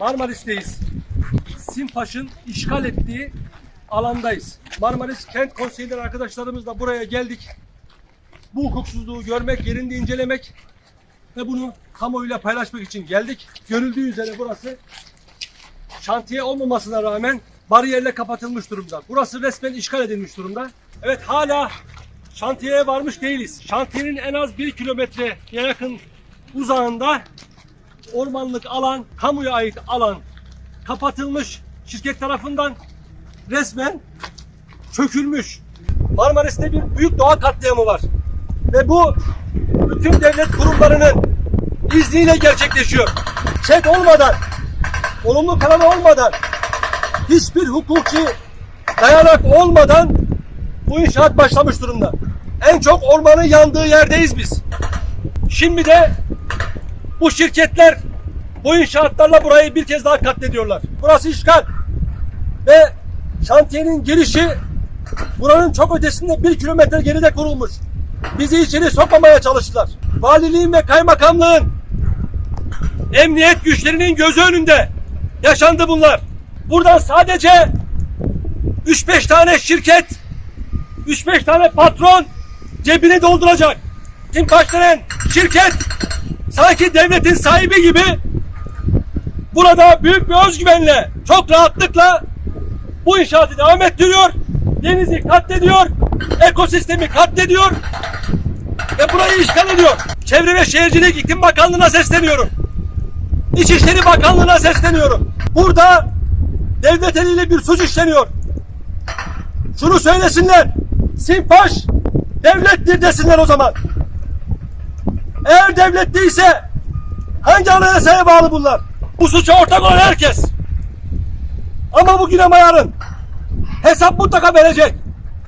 Marmaris'teyiz. Simpaş'ın işgal ettiği alandayız. Marmaris Kent Konseyi'nden arkadaşlarımızla buraya geldik. Bu hukuksuzluğu görmek, yerinde incelemek ve bunu kamuoyuyla paylaşmak için geldik. Görüldüğü üzere burası şantiye olmamasına rağmen bariyerle kapatılmış durumda. Burası resmen işgal edilmiş durumda. Evet hala şantiyeye varmış değiliz. Şantiyenin en az bir kilometreye yakın uzağında ormanlık alan, kamuya ait alan kapatılmış şirket tarafından resmen çökülmüş. Marmaris'te bir büyük doğa katliamı var. Ve bu bütün devlet kurumlarının izniyle gerçekleşiyor. Çek olmadan, olumlu karar olmadan, hiçbir hukuki dayanak olmadan bu inşaat başlamış durumda. En çok ormanın yandığı yerdeyiz biz. Şimdi de bu şirketler bu inşaatlarla burayı bir kez daha katlediyorlar. Burası işgal. Ve şantiyenin girişi buranın çok ötesinde bir kilometre geride kurulmuş. Bizi içeri sokmamaya çalıştılar. Valiliğin ve kaymakamlığın emniyet güçlerinin gözü önünde yaşandı bunlar. Buradan sadece 3-5 tane şirket 3-5 tane patron cebini dolduracak. Kim kaç denen şirket sanki devletin sahibi gibi burada büyük bir özgüvenle çok rahatlıkla bu inşaatı devam ettiriyor. Denizi katlediyor. Ekosistemi katlediyor. Ve burayı işgal ediyor. Çevre ve Şehircilik İklim Bakanlığı'na sesleniyorum. İçişleri Bakanlığı'na sesleniyorum. Burada devlet eliyle bir suç işleniyor. Şunu söylesinler. Simpaş devlettir desinler o zaman. Eğer devlet değilse hangi anayasaya bağlı bunlar? Bu suça ortak olan herkes. Ama bugün ama yarın hesap mutlaka verecek.